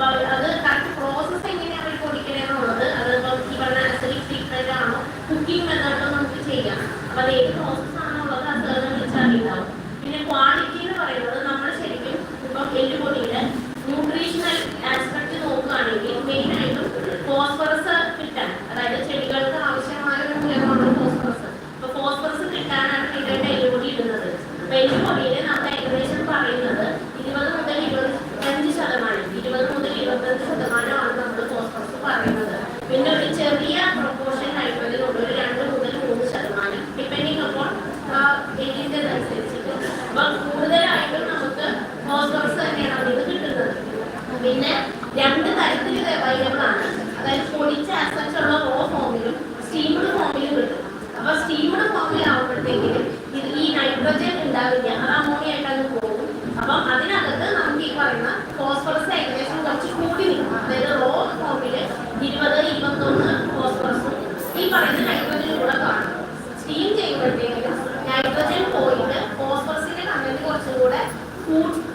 അപ്പോൾ അത് correct process എങ്ങനെയാണ് അവർ കൊടുക്കണമെന്നുള്ളത് അത് ഇപ്പം ഈ പറഞ്ഞ അസിഡിക് ട്രീറ്റ്മെന്റ് ആണോ കുക്കിംഗ് മെത്തേഡോ നമുക്ക് ചെയ്യാം. അപ്പോൾ അത് ഏത് പ്രോസസ്സാണോ ഉള്ളത് അത് സാറിന് പിന്നെ ക്വാളിറ്റി എന്ന് പറയുന്നത് നമ്മൾ ശരിക്കും ഇപ്പം എല്ലുപൊടിയുടെ ന്യൂട്രീഷണൽ ആസ്പെക്ട് നോക്കുകയാണെങ്കിൽ മെയിനായിട്ടും ഫോസ്ഫറസ് കിട്ടാൻ അതായത് ചെടികൾക്ക് ആവശ്യമായ ഫോസ്ഫറസ് അപ്പോൾ ഫോസ്ഫറസ് കിട്ടാനാണ് ഇതിന്റെ എല്ലുപൊടി ഇടുന്നത്. അപ്പോൾ എല്ലുപൊടിയിൽ പിന്നെ ചെറിയ പ്രൊപ്പോർഷൻ നൈട്രജൻ ഉണ്ട് ഒരു രണ്ട് മുതൽ മൂന്ന് ശതമാനം ഡിപ്പെൻഡിങ് അപ്പോൾ ഏരിയന്റെ അനുസരിച്ചിട്ട് അപ്പൊ കൂടുതലായിട്ടും നമുക്ക് ഫോസ്ഫറസ് തന്നെയാണ് അതിൽ നിന്ന് കിട്ടുന്നത്. പിന്നെ രണ്ട് തരത്തിൽ ആണ്. അതായത് പൊടിച്ച അസച്ചുള്ള റോ ഫോമിലും സ്റ്റീംഡ് ഫോമിലും കിട്ടും. അപ്പൊ സ്റ്റീംഡ് ഫോമിൽ ആവുമ്പോഴത്തേക്കിനും ഇത് ഈ നൈട്രജൻ ഉണ്ടാവില്ല. അത് അമോണിയ ആയിട്ട് അങ്ങ് പോകും. അപ്പം അതിനകത്ത് നമുക്ക് ഈ പറയുന്ന ഫോസ്ഫറസ് ഏകദേശം കുറച്ച് കൂടി നിൽക്കും. അതായത് റോ ഫോമിൽ ഇരുപത് നൈട്രജൻ കൂടെ കാണും സ്റ്റീം ചെയ്യുമ്പോഴത്തേക്കും നൈട്രജൻ പോയിട്ട് ഫോസ്ഫറസിന്റെ കണ്ടന്റ് കുറച്ചും കൂടെ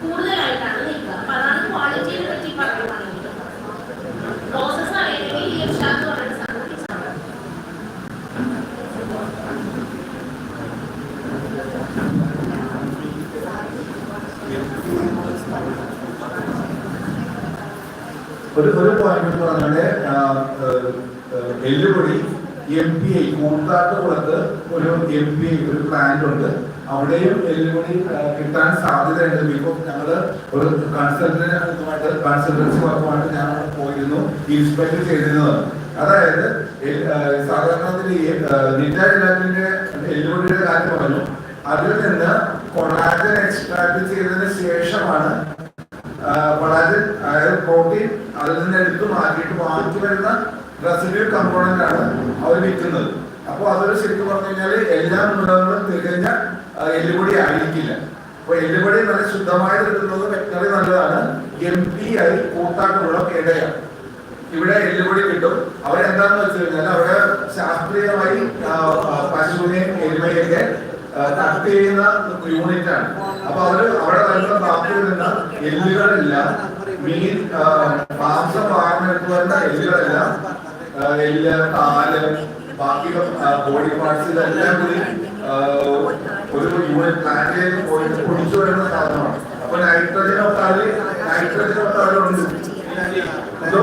കൂടുതലായിട്ടാണ് നിൽക്കുക അപ്പൊ അതാണ് ക്വാളിറ്റിയെ പറ്റി പറയുകയാണെങ്കിൽ പ്രോസസ് അറിയണമെങ്കിൽ ഈ ഇർഷാദ് എന്ന് പറയുന്ന. ഒരു ഒരു പോയിന്റ് എന്ന് ഏഹ്, എല്ലുപൊടി എം പി ഐ കൂത്താട്ടുകുളത്ത് ഒരു എം പി ഐ ഒരു പ്ലാന്റ് ഉണ്ട്. അവിടെയും എല്ലുപൊടി ആ, കിട്ടാൻ സാധ്യതയുണ്ട്. ഇപ്പോൾ ഞങ്ങൾ ഒരു കൺസൾട്ടന്റുമായിട്ട് കൺസൾട്ടൻസി വർക്കുമായിട്ട് ഞാൻ പോയിരുന്നു ഇൻസ്പെക്ട് ചെയ്തിരുന്നത്. അതായത് സാധാരണത്തിൽ നിറ്റാജിന്റെ കാര്യം പറഞ്ഞു. അതിൽ നിന്ന് കൊളാജൻ എക്സ്ട്രാക്ട് ചെയ്തതിന് ശേഷമാണ് കൊളാജൻ അതായത് പ്രോട്ടീൻ അതിൽ നിന്ന് എടുത്തു മാറ്റിയിട്ട് ബാക്കി വരുന്ന റെസിഡ്യൂ ആണ് അവർ വിൽക്കുന്നത്. അപ്പോൾ അതൊരു ശരിക്കും പറഞ്ഞു കഴിഞ്ഞാൽ എല്ലാ മൃഗങ്ങളും തികഞ്ഞ എല്ലുപൊടി ആയിരിക്കില്ല. അപ്പൊ എല്ലുപൊടി നല്ല ശുദ്ധമായി കിട്ടുന്നത് വെറ്ററി നല്ലതാണ്. എം പി ഐ കൂട്ടാക്കുള്ള ഇടയാണ്. ഇവിടെ എല്ലുപൊടി കിട്ടും. അവരെന്താന്ന് വെച്ച് കഴിഞ്ഞാൽ അവിടെ ശാസ്ത്രീയമായി പശുവിനെയും എരുമയൊക്കെ കട്ട് ചെയ്യുന്ന യൂണിറ്റ് ആണ് അപ്പൊ അവർ അവിടെ വരുന്ന ബാക്കി വരുന്ന എല്ലുകളെല്ലാം മീൻ മാംസം വാങ്ങുന്ന എല്ലുകളെല്ലാം എല്ല് കാൽ ബാക്കി ബോഡി പാർട്സ് ഇതെല്ലാം കൂടി ഒരു യൂണിറ്റ് പ്ലാന്റിലേക്ക് പോയിട്ട് പൊടിച്ചു വരുന്ന സാധനമാണ്. അപ്പൊ നൈട്രജൻ ഒക്കെ അതിൽ നൈട്രജൻ ഒക്കെ അതിലുണ്ട് എന്തോ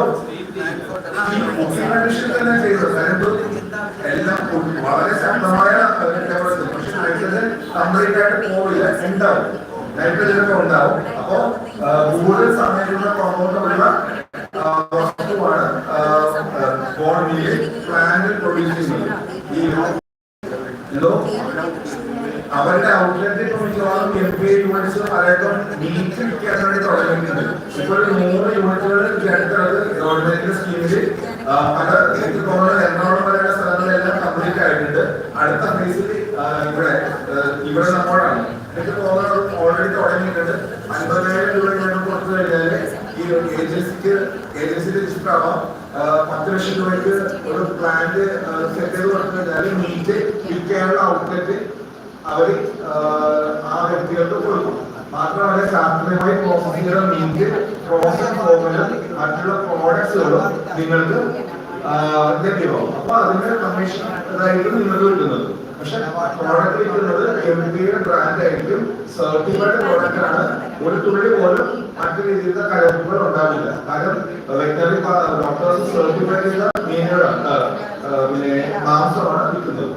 കുക്കിംഗ് തന്നെ ചെയ്തത് എല്ലാം വളരെ ശക്തമായ പക്ഷെ നൈട്രജൻ കംപ്ലീറ്റ് ആയിട്ട് പോവില്ല ഉണ്ടാവും. നൈട്രജൻ ഒക്കെ ഉണ്ടാവും. അപ്പോ കൂടുതൽ സമയത്തുള്ള കോമ്പൗണ്ടുള്ള വസ്തുവാണ് പ്ലാന്റ് പ്രൊഡ്യൂസ് ചെയ്യുന്നത് ഈ എന്തോ? അവരുടെ ഔട്ട്ലെറ്റ് ഇപ്പൊ മിക്കവാറും എം പി യൂണിറ്റ്സ് പലർക്കും നീക്കി വിൽക്കാൻ വേണ്ടി തുടങ്ങിയിട്ടുണ്ട്. ഇപ്പൊ നൂറ് യൂണിറ്റുകൾ അടുത്തുള്ളത് ഗവൺമെന്റിന്റെ സ്കീമിൽ പല എറണാകുളം ആ, പത്ത് ലക്ഷം രൂപയ്ക്ക് ഒരു പ്ലാന്റ് സെറ്റ് ചെയ്ത് കൊടുത്തു മീറ്റ് വിൽക്കാനുള്ള ഔട്ട്ലെറ്റ് അവർ ആ വ്യക്തികൾക്ക് കൊടുക്കും. മാത്രമല്ല ശാസ്ത്രീയമായി പ്രോസസ് ചെയ്ത മീറ്റ് പ്രോസസ് ഫോമിലും മറ്റുള്ള പ്രോഡക്ട്സുകളും നിങ്ങൾക്ക് ലഭ്യമാവും അപ്പൊ അതിന്റെ കമ്മീഷൻ ഇതായിട്ട് നിങ്ങൾക്ക് കിട്ടുന്നത്. പക്ഷെ പ്രോഡക്റ്റ് വിൽക്കുന്നത് എം ആയിരിക്കും. സർട്ടിഫൈഡ് പ്രോഡക്റ്റ് ഒരു തുള്ളി പോലും മറ്റു രീതിയിലത്തെ ഉണ്ടാവില്ല. കാരണം വെറ്ററി ഡോക്ടേഴ്സ് സർട്ടിഫൈ ചെയ്ത മീനുകളാണ് പിന്നെ മാംസമാണ് വിൽക്കുന്നത്.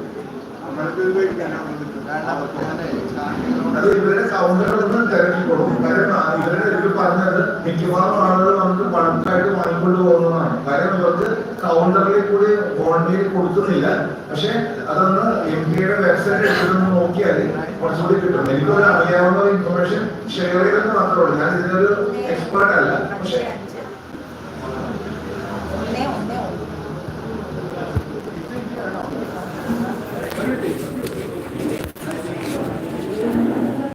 അത് ഇവരുടെ കൗണ്ടറുകളൊന്നും തിരക്കിക്കൊള്ളും കാരണം ആ ഇവരുടെ ഇതിൽ പറഞ്ഞത് മിക്കവാറും ആളുകൾ നമുക്ക് പണക്കായിട്ട് വാങ്ങിക്കൊണ്ട് പോകുന്നതാണ്. കാരണം ഇവർക്ക് കൗണ്ടറിൽ കൂടി ഗവൺമെന്റ് കൊടുക്കുന്നില്ല. പക്ഷെ അതൊന്ന് എം പിയുടെ വെബ്സൈറ്റ് എടുത്തൊന്ന് നോക്കിയാൽ കുറച്ചുകൂടി കിട്ടും. എനിക്കൊരു അറിയാവുന്ന ഇൻഫർമേഷൻ ഷെയർ ചെയ്തെന്ന് മാത്രമേ ഉള്ളൂ. ഞാൻ ഇതിനൊരു എക്സ്പേർട്ട് അല്ല. പക്ഷെ